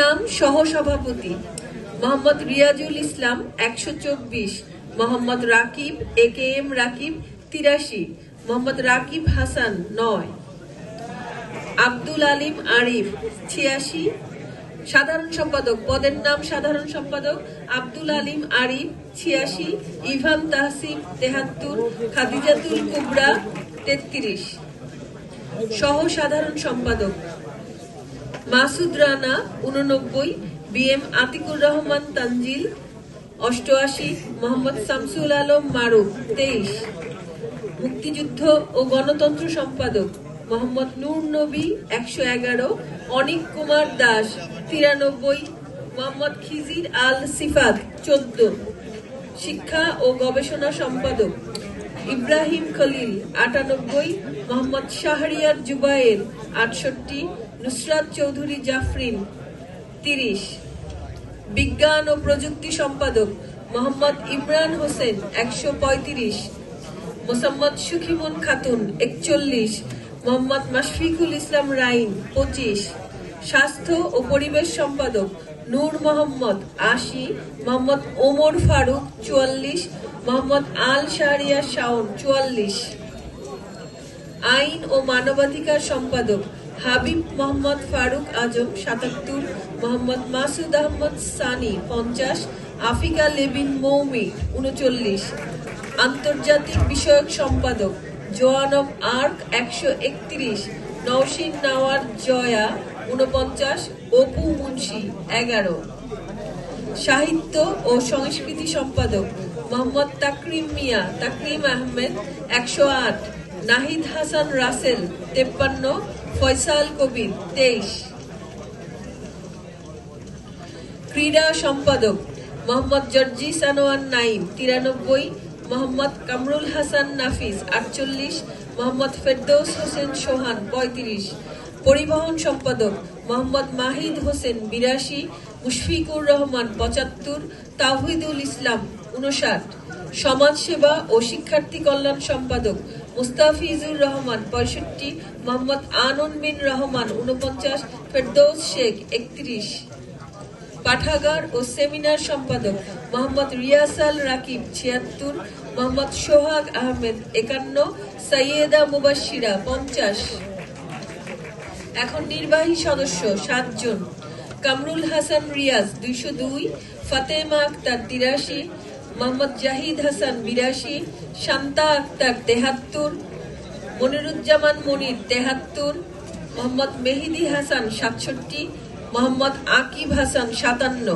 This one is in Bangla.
নাম সহসভাপতি। মোহাম্মদ রিয়াজুল ইসলাম, একশো চব্বিশ। Mohammad Rakib, A K M Rakib, তিরাশি। মোহাম্মদ রাকিব হাসান, নয়। আব্দুল আলিম আরিফ, ছিয়াশি। সাধারণ সম্পাদক, পদের নাম সাধারণ সম্পাদক, আব্দুল আলিম আরিফ, ছিয়াশি। ইভান তাহসিব তেহাত্তর। খাদিজাতুল কুবরা, তেত্রিশ। সহ সাধারণ সম্পাদক মাসুদ রানা, উননব্বই বি এম আতিকুর রহমান, তানজিল, অষ্টআশি, মোহাম্মদ শামসুল আলম, মারুফ, তেইশ। মুক্তিযুদ্ধ ও গণতন্ত্র সম্পাদক মোহাম্মদ নূর নবী, একশো এগারো, অনিক কুমার দাস, তিরানব্বই, মোহাম্মদ খিজির আল সিফাত, চোদ্দ। শিক্ষা ও গবেষণা সম্পাদক ইব্রাহিম খলিল, আটানব্বই, মোহাম্মদ শাহরিয়ার জুবায়ের, আটষট্টি নুসরাত চৌধুরী জাফরিন, তিরিশ। বিজ্ঞান ও প্রযুক্তি সম্পাদক মোহাম্মদ ইমরান হোসেন, একশো পঁয়ত্রিশ। মোসাম্মদ সুখিমন খাতুন, একচল্লিশ। মোহাম্মদ মাশফিকুল ইসলাম রাইন, পঁচিশ। স্বাস্থ্য ও পরিবেশ সম্পাদক নূর মোহাম্মদ আশি। মোহাম্মদ ওমর ফারুক, চুয়াল্লিশ। মোহাম্মদ আল শাহরিয়া শাওন, চুয়াল্লিশ। আইন ও মানবাধিকার সম্পাদক হাবিব মোহাম্মদ ফারুক আজম, সাতাত্তর, মোহাম্মদ মাসুদ আহমদ সানি, পঞ্চাশ, আফিকা লেবিন মৌমি, উনচল্লিশ। আন্তর্জাতিক বিষয়ক সম্পাদক জোয়ান অব আর্ক, একশো একত্রিশ। নওশিন নাওয়ার জয়া, উনপঞ্চাশ। অপু মুন্সি, এগারো। সাহিত্য ও সংস্কৃতি সম্পাদক, মোহাম্মদ তাকরিম মিয়া, তাকরিম আহমেদ, একশো আট। নাহিদ হাসান রাসেল, তেপ্পান্ন, ফয়সাল কবির, তেইশ। ক্রীড়া সম্পাদক, মোহাম্মদ জর্জি সানোয়ার নাইম, তিরানব্বই, মোহাম্মদ কামরুল হাসান নাফিস, আটচল্লিশ, মোহাম্মদ ফেরদৌস হোসেন সোহান, পঁয়ত্রিশ। পরিবহন সম্পাদক, মোহাম্মদ মাহিদ হোসেন, বিরাশি, মুশফিকুর রহমান, পঁচাত্তর তাহিদুল ইসলাম উনষাট সমাজসেবা ও শিক্ষার্থী কল্যাণ সম্পাদক মুস্তাফিজুর রহমান, পঁয়ষট্টি, মোহাম্মদ আনন বিন রহমান উনপঞ্চাশ ফেরদৌস শেখ, একত্রিশ। পাঠাগার ও সেমিনার সম্পাদক মোহাম্মদ রিয়াসাল রাকিব, ছিয়াত্তর। মোহাম্মদ সোহাগ আহমেদ, একান্ন। সৈয়দা মুবাশিরা পঞ্চাশ। এখন নির্বাহী সদস্য, সাতজন। কামরুল হাসান রিয়াজ, দুইশো দুই। ফাতেমা আক্তার, তিরাশি। মোহাম্মদ জাহিদ হাসান বিরাশি, শান্তা আক্তার তেহাত্তর, মনিরুজ্জামান মনির তেহাত্তর, মোহাম্মদ মেহিদি হাসান সাতষট্টি, মোহাম্মদ আকিব হাসান সাতান্ন।